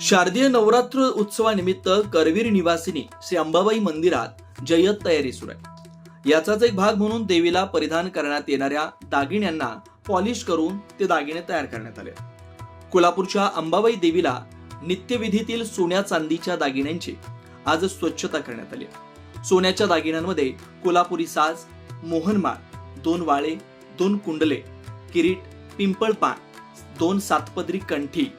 शारदीय नवरात्र उत्सवानिमित्त करवीर निवासिनी श्री अंबाबाई मंदिरात जय्यत तयारी सुरू आहे. याचाच एक भाग म्हणून देवीला परिधान करण्यात येणाऱ्या दागिन्यांना पॉलिश करून ते दागिने तयार करण्यात आले. कोल्हापूरच्या अंबाबाई देवीला नित्यविधीतील सोन्या चांदीच्या दागिन्यांची आज स्वच्छता करण्यात आली सोन्याच्या दागिन्यांमध्ये कोल्हापुरी साज मोहनमाळ दोन वाळे दोन कुंडले किरीट पिंपळ पान दोन सातपदरी कंठी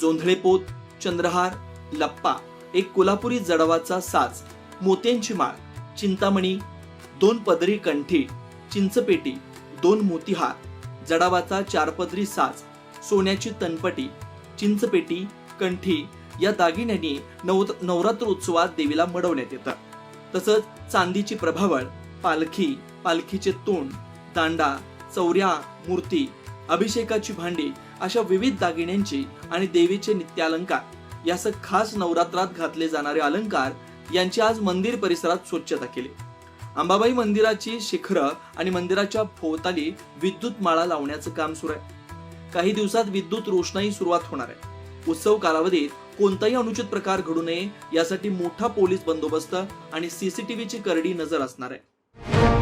जोंधळे पोत चंद्रहार लप्पा एक कोल्हापुरी जडवाचा साज मोत्यांची माळ चिंतामणी दोन पदरी कंठी चिंचपेटी दोन मोतीहार जडावाचा चारपदरी साज सोन्याची तनपटी चिंचपेटी कंठी या दागिन्यांनी नव नवरात्र उत्सवात देवीला मडवण्यात येतं. तसंच चांदीची प्रभावळ पालखी पालखीचे तोंड दांडा चौऱ्या मूर्ती अभिषेकाची भांडी अशा विविध दागिन्यांची आणि देवीचे नित्यालंकार यासह खास नवरात्रात घातले जाणारे अलंकार यांची आज मंदिर परिसरात स्वच्छता केली. अंबाबाई मंदिराची शिखरं आणि मंदिराच्या भोवताली विद्युत माळा लावण्याचं काम सुरू आहे. काही दिवसात विद्युत रोषणाई सुरुवात होणार आहे. उत्सव कालावधीत कोणताही अनुचित प्रकार घडू नये यासाठी मोठा पोलीस बंदोबस्त आणि सीसीटीव्हीची करडी नजर असणार आहे.